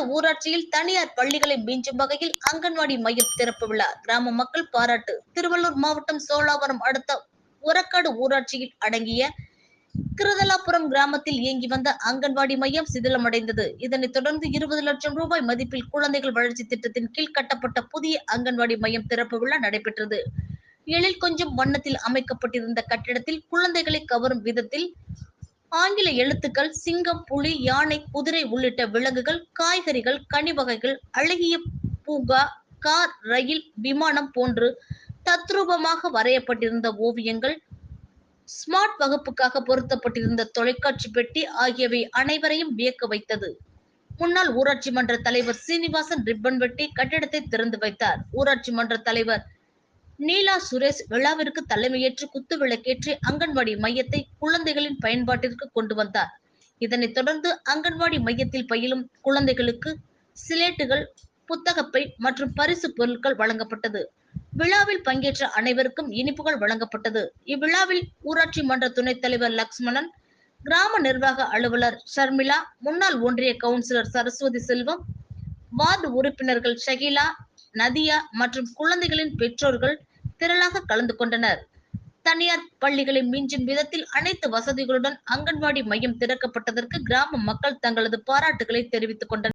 உரக்காடு ஊராட்சியில் தனியார் பள்ளிகளை மிஞ்சும் வகையில் அங்கன்வாடி மையம் திறப்பு விழா. கிராம மக்கள் பாராட்டு. திருவள்ளூர் மாவட்டம் சோழாவரம் அடுத்த உரக்காடு ஊராட்சியில் அடங்கிய கிருதலாபுரம் கிராமத்தில் இயங்கி வந்த அங்கன்வாடி மையம் சிதிலமடைந்தது. இதனைத் தொடர்ந்து இருபது லட்சம் ரூபாய் மதிப்பில் குழந்தைகள் வளர்ச்சி திட்டத்தின் கீழ் கட்டப்பட்ட புதிய அங்கன்வாடி மையம் திறப்பு விழா நடைபெற்றது. எழில் கொஞ்சம் வண்ணத்தில் அமைக்கப்பட்டிருந்த கட்டிடத்தில் குழந்தைகளை கவரும் விதத்தில் ஆங்கில எழுத்துக்கள் சிங்கம் புலி யானை குதிரை உள்ளிட்ட விலங்குகள் காய்கறிகள் கனி வகைகள் அழகிய பூங்கா கார் ரயில் விமானம் போன்று தத்ரூபமாக வரையப்பட்டிருந்த ஓவியங்கள் ஸ்மார்ட் வகுப்புக்காக பொருத்தப்பட்டிருந்த தொலைக்காட்சி பெட்டி ஆகியவை அனைவரையும் வியக்க வைத்தது. முன்னாள் ஊராட்சி மன்ற தலைவர் சீனிவாசன் ரிப்பன் வெட்டி கட்டிடத்தை திறந்து வைத்தார். ஊராட்சி மன்ற தலைவர் நீலா சுரேஷ் விழாவிற்கு தலைமையேற்று குத்து விளக்கேற்றி அங்கன்வாடி மையத்தை குழந்தைகளின் பயன்பாட்டிற்கு கொண்டு வந்தார். இதனைத் தொடர்ந்து அங்கன்வாடி மையத்தில் பயிலும் குழந்தைகளுக்கு சிலேட்டுகள் புத்தகப்பை மற்றும் பரிசு பொருட்கள் வழங்கப்பட்டது. விழாவில் பங்கேற்ற அனைவருக்கும் இனிப்புகள் வழங்கப்பட்டது. இவ்விழாவில் ஊராட்சி மன்ற துணைத் தலைவர் லக்ஷ்மணன் கிராம நிர்வாக அலுவலர் ஷர்மிளா முன்னாள் ஒன்றிய கவுன்சிலர் சரஸ்வதி செல்வம் வார்டு உறுப்பினர்கள் ஷகிலா நதியா மற்றும் குழந்தைகளின் பெற்றோர்கள் திரளாக கலந்து கொண்டனர். தனியார் பள்ளிகளை மிஞ்சும் விதத்தில் அனைத்து வசதிகளுடன் அங்கன்வாடி மையம் திறக்கப்பட்டதற்கு கிராம மக்கள் தங்களது பாராட்டுகளை தெரிவித்துக் கொண்டனர்.